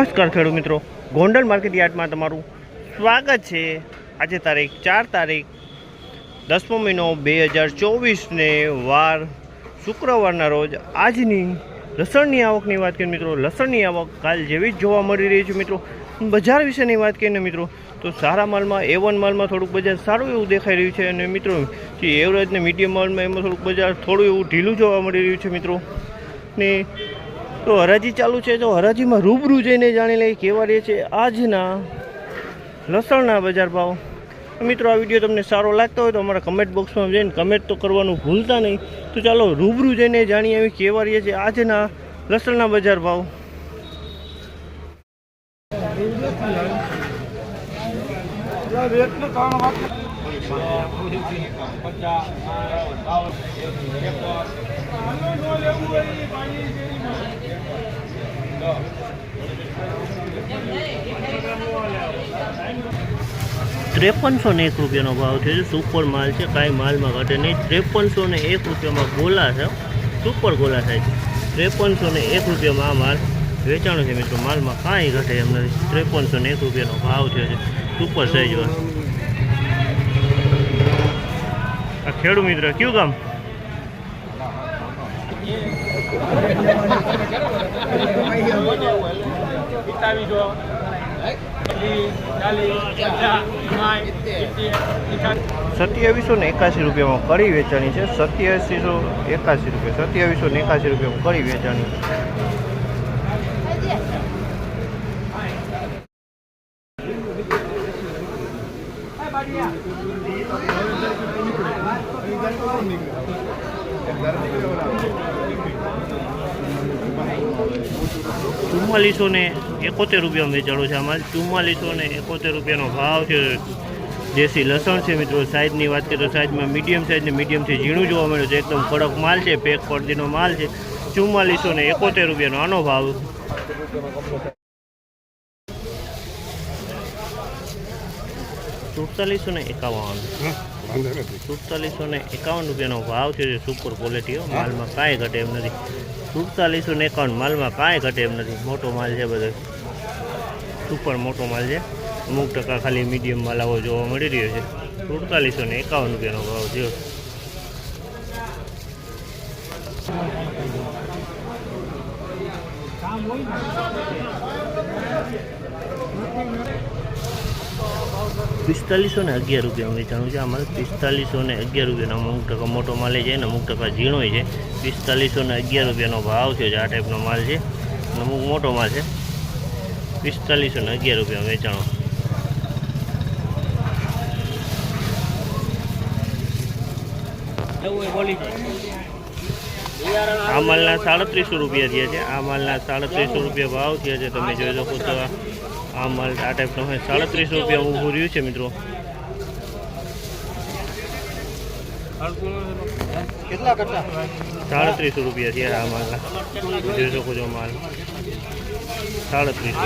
નમસ્કાર ખેડૂત મિત્રો, ગોંડલ માર્કેટ યાર્ડમાં તમારું સ્વાગત છે. આજે તારીખ ચાર તારીખ, દસમો મહિનો બે હજાર ચોવીસને વાર શુક્રવારના રોજ આજની લસણની આવકની વાત કરીએ મિત્રો, લસણની આવક કાલ જેવી જ જોવા મળી રહી છે મિત્રો. બજાર વિશેની વાત કરીએ ને મિત્રો, તો સારા માલમાં એ વન માલમાં થોડુંક બજાર સારું એવું દેખાઈ રહ્યું છે અને મિત્રો, જે એવરેજ ને મીડિયમ માલમાં એમાં થોડુંક બજાર થોડું એવું ઢીલું જોવા મળી રહ્યું છે મિત્રો. ને તો હરાજી ચાલુ છે, તો હરાજીમાં રૂબરૂ જઈને જાણી લઈએ કેવા રહે છે? આજના લસણના બજાર ભાવ. મિત્રો, આ વીડિયો તમને સારો લાગતો હોય તો અમારા કમેન્ટ બોક્સમાં જઈને કમેન્ટ તો કરવાનું ભૂલતા નહીં. તો ચાલો, રૂબરૂ જઈને જાણીએ આવી કેવા રહે છે આજના લસણના બજાર ભાવ. ત્રેપનસો ને એક રૂપિયાનો ભાવ છે. સુપર માલ છે. કાંઈ માલમાં ઘટે નહીં. ત્રેપનસો ને એક રૂપિયામાં ગોલા છે. સુપર ગોલા થાય છે. ત્રેપનસો ને એક રૂપિયામાં આ માલ વેચાણો છે મિત્રો. માલમાં કાંઈ ઘટે એમ નથી. ત્રેપનસો ને એક રૂપિયાનો ભાવ છે. સુપર સાઈઝ આ ખેડૂ મિત્ર, કયું ગામ? સત્યાવીસો ને એકાસી રૂપિયામાં કડી વેચાણી છે. સત્યાવીસો એકાસી રૂપિયા. સત્યાવીસો ને એકાસી રૂપિયામાં કડી વેચાણી. ચુમ્માલીસો ને એકોતેર રૂપિયામાં વેચાણો છે આમાં. ચુમ્માલીસો ને એકોતેર રૂપિયાનો ભાવ છે. દેશી લસણ છે મિત્રો, સાઈઝની વાત કરીએ તો સાઈઝમાં મીડિયમ સાઈઝને મીડિયમથી ઝીણું જોવા મળ્યું છે, એકદમ કડક માલ છે, પેક પડદીનો માલ છે. ચુમ્માલીસો ને એકોતેર રૂપિયાનો આનો ભાવ. સુડતાલીસો ને એકાવન. સુડતાલીસો ને એકાવન રૂપિયાનો ભાવ છે સુપર ક્વોલિટીઓ માલમાં કાંઈ ઘટે એમ નથી. સુડતાલીસો ને એકાવન માલમાં કાંઈ ઘટે એમ નથી. મોટો માલ છે બધો. સુપર મોટો માલ છે. અમુક ટકા ખાલી મીડિયમ માલ આવો જોવા મળી રહ્યો છે. સુડતાલીસો ને એકાવન રૂપિયાનો ભાવ છે પિસ્તાલીસો ને અગિયાર રૂપિયા. વેચાણું છે આમાં પિસ્તાલીસો ને અગિયાર રૂપિયાનો અમુક ટકા મોટો માલ છે ને અમુક ટકા ઝીણો છે. પિસ્તાલીસો ને અગિયાર રૂપિયાનો ભાવ છે આ ટાઈપનો માલ છે. અને અમુક મોટો માલ છે. પિસ્તાલીસો ને અગિયાર રૂપિયા વેચાણો. આ માલના સાડત્રીસો રૂપિયા થયા છે. આ માલના સાડત્રીસો રૂપિયા ભાવ થયા છે. તમે જોઈ શકો છો આ માલ આ ટાઈપનો હોય. સાડત્રીસ રૂપિયા ઊભું રહ્યું છે મિત્રો. સાડત્રીસો રૂપિયા છે આ માલના. જોઈ શકો છો માલ. સાડત્રીસો.